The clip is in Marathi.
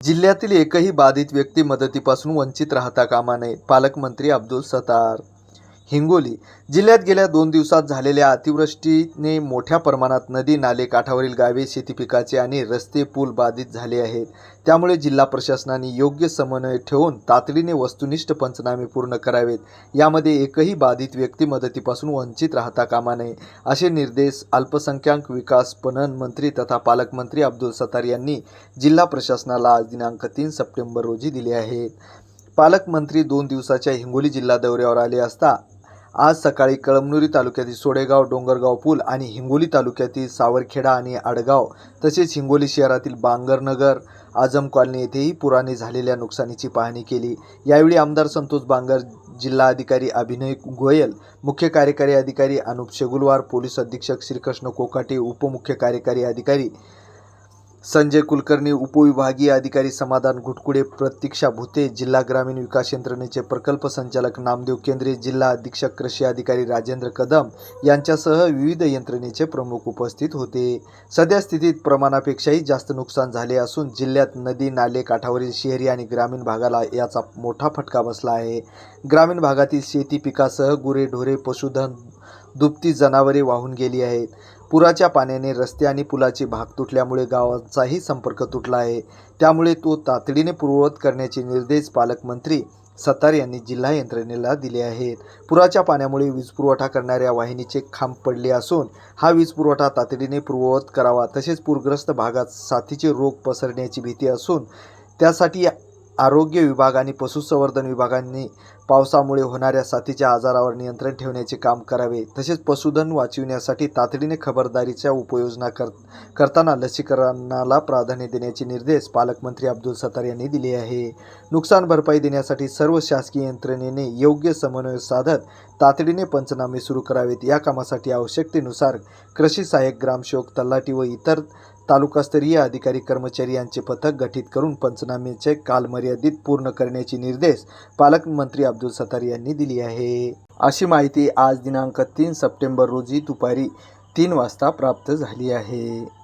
जिल्ह्यातील एकही बाधित व्यक्ती मदतीपासून वंचित राहता कामा नये पालकमंत्री अब्दुल सतार हिंगोली जिल्ह्यात गेल्या दोन दिवसात झालेल्या अतिवृष्टीने मोठ्या प्रमाणात नदी नाले काठावरील गावे शेती पिकाचे आणि रस्ते पूल बाधित झाले आहेत. त्यामुळे जिल्हा प्रशासनाने योग्य समन्वय ठेवून तातडीने वस्तुनिष्ठ पंचनामे पूर्ण करावेत. यामध्ये एकही बाधित व्यक्ती मदतीपासून वंचित राहता कामा नये असे निर्देश अल्पसंख्याक विकास पणन मंत्री तथा पालकमंत्री अब्दुल सत्तार यांनी जिल्हा प्रशासनाला आज दिनांक तीन सप्टेंबर रोजी दिले आहेत. पालकमंत्री दोन दिवसाच्या हिंगोली जिल्हा दौऱ्यावर आले असता आज सकाळी कळमनुरी तालुक्यातील सोडेगाव डोंगरगाव पूल आणि हिंगोली तालुक्यातील सावरखेडा आणि आडगाव तसेच हिंगोली शहरातील बांगरनगर आझम कॉलनी येथेही पुराने झालेल्या नुकसानीची पाहणी केली. यावेळी आमदार संतोष बांगर जिल्हा अधिकारी अभिनय गोयल मुख्य कार्यकारी अधिकारी अनुप शेगुलवार पोलीस अधीक्षक श्रीकृष्ण कोकाटे उपमुख्य कार्यकारी अधिकारी संजय कुलकर्णी उपविभागीय अधिकारी समाधान घुटकुडे प्रतीक्षा भुते जिल्हा ग्रामीण विकास यंत्रणेचे प्रकल्प संचालक नामदेव केंद्रे जिल्हा अधीक्षक कृषी अधिकारी राजेंद्र कदम यांच्यासह विविध यंत्रणेचे प्रमुख उपस्थित होते. सध्या स्थितीत प्रमाणापेक्षाही जास्त नुकसान झाले असून जिल्ह्यात नदी नाले काठावरील शहरी आणि ग्रामीण भागाला याचा मोठा फटका बसला आहे. ग्रामीण भागातील शेती पिकासह गुरे ढोरे पशुधन दुभती जनावरे वाहून गेली आहेत. पुराच्या पाण्याने रस्ते आणि पुलाचे भाग तुटल्यामुळे गावांचाही संपर्क तुटला आहे. त्यामुळे तो तातडीने पूर्ववत करण्याचे निर्देश पालकमंत्री सत्तार यांनी जिल्हा यंत्रणेला दिले आहेत. पुराच्या पाण्यामुळे वीज पुरवठा करणाऱ्या वाहिनीचे खांब पडले असून हा वीज पुरवठा तातडीने पूर्ववत करावा तसेच पूरग्रस्त भागात साथीचे रोग पसरण्याची भीती असून त्यासाठी आरोग्य विभाग आणि पशुसंवर्धन विभागांनी पावसामुळे होणाऱ्या साथीच्या आजारावर नियंत्रण ठेवण्याचे काम करावे तसेच पशुधन वाचविण्यासाठी तातडीने खबरदारीच्या उपाययोजना कर करताना लसीकरणाला प्राधान्य देण्याचे निर्देश पालकमंत्री अब्दुल सत्तार यांनी दिले आहे. नुकसान भरपाई देण्यासाठी सर्व शासकीय यंत्रणेने योग्य समन्वय साधत तातडीने पंचनामे सुरू करावेत. या कामासाठी आवश्यकतेनुसार कृषी सहाय्यक ग्रामसेवक तलाठी व इतर तालुकास्तरीय अधिकारी कर्मचारी यांचे पथक गठीत करून पंचनामेचे कालमर्यादित पूर्ण करण्याचे निर्देश पालकमंत्री अब्दुल सत्तार यांनी दिली आहे. अशी माहिती आज दिनांक तीन सप्टेंबर रोजी दुपारी तीन वाजता प्राप्त झाली आहे.